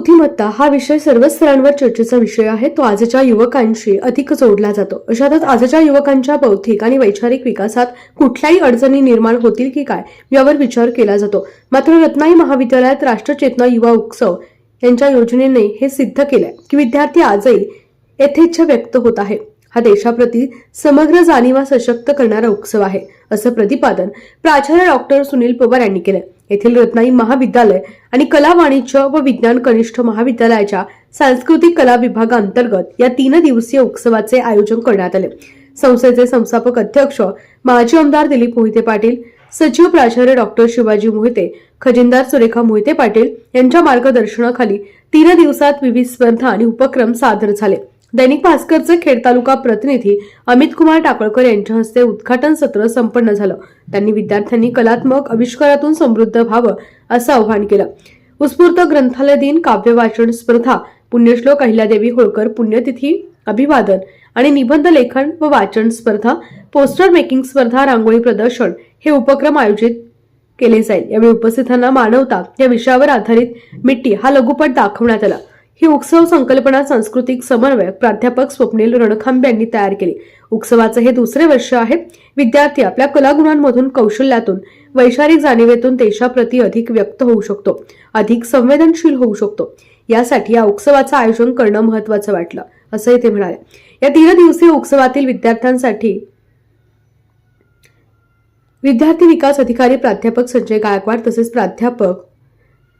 बुद्धिमत्ता हा विषय सर्व स्तरांवर चर्चेचा विषय आहे. तो आजच्या युवकांशी अधिक जोडला जातो. अशातच आजच्या युवकांच्या बौद्धिक आणि वैचारिक विकासात कुठल्याही अडचणी निर्माण होतील की काय यावर विचार केला जातो. मात्र रत्नाई महाविद्यालयात राष्ट्रचेतना युवा उत्सव यांच्या योजनेने हे सिद्ध केलंय की विद्यार्थी आजही यथेच्छ व्यक्त होत आहे. हा देशाप्रती समग्र जाणीवा सशक्त करणारा उत्सव आहे असं प्रतिपादन प्राचार्य डॉक्टर सुनील पवार यांनी केलं येथील रत्नाई महाविद्यालय आणि कला वाणिज्य व विज्ञान कनिष्ठ महाविद्यालयाच्या सांस्कृतिक कला विभागांतर्गत या तीन दिवसीय उत्सवाचे आयोजन करण्यात आले. संस्थेचे संस्थापक अध्यक्ष माजी आमदार दिलीप मोहिते पाटील सचिव प्राचार्य डॉक्टर शिवाजी मोहिते खजिनदार सुरेखा मोहिते पाटील यांच्या मार्गदर्शनाखाली तीन दिवसात विविध स्पर्धा आणि उपक्रम सादर झाले. दैनिक भास्करचे खेड तालुका प्रतिनिधी अमित कुमार टाकळकर यांच्या हस्ते उद्घाटन सत्र संपन्न झालं. त्यांनी विद्यार्थ्यांनी कलात्मक आविष्कारातून समृद्ध व्हावं असं आवाहन केलं. उत्स्फूर्त ग्रंथालय दिन काव्य वाचन स्पर्धा पुण्यश्लोक अहिल्यादेवी होळकर पुण्यतिथी अभिवादन आणि निबंध लेखन व वाचन स्पर्धा पोस्टर मेकिंग स्पर्धा रांगोळी प्रदर्शन हे उपक्रम आयोजित केले जाईल. यावेळी उपस्थितांना मानवता या विषयावर आधारित मिट्टी हा लघुपट दाखवण्यात आला. ही उत्सव संकल्पना सांस्कृतिक समन्वयक प्राध्यापक स्वप्नील रणखांबे यांनी तयार केली. उत्सवाचं हे दुसरे वर्ष आहे. विद्यार्थी आपल्या कलागुणांमधून कौशल्यातून वैचारिक जाणीवेतून देशाप्रती अधिक व्यक्त होऊ शकतो अधिक संवेदनशील होऊ शकतो. यासाठी या उत्सवाचं आयोजन करणं महत्वाचं वाटलं असंही ते म्हणाले. या तीन दिवसीय उत्सवातील विद्यार्थ्यांसाठी विद्यार्थी विकास अधिकारी प्राध्यापक संजय गायकवाड तसेच प्राध्यापक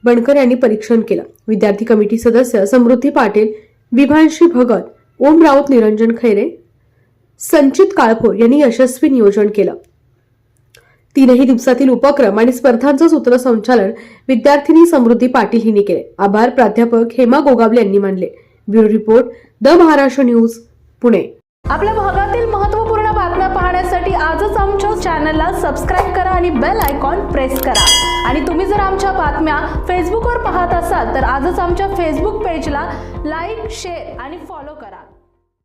बनकर यांनी परीक्षण केलं. विद्यार्थी कमिटी सदस्य समृद्धी पाटील विभांशी भगत ओम राऊत निरंजन खैरे संचित काळपोर यांनी यशस्वी नियोजन केलं. तीनही दिवसातील उपक्रम आणि स्पर्धांचं सूत्रसंचालन विद्यार्थिनी समृद्धी पाटील हिने केले. आभार प्राध्यापक हेमा गोगावले यांनी मानले. Bureau report the Maharashtra news Pune. आपल्या भागातील महत्त्वपूर्ण बातम्या पाहण्यासाठी आजच आमच्या चॅनलला सबस्क्राईब करा आणि बेल आयकॉन प्रेस करा. आणि तुम्ही जर आमच्या बातम्या फेसबुकवर पाहत असाल तर आजच आमच्या फेसबुक पेजला लाईक शेअर आणि फॉलो करा.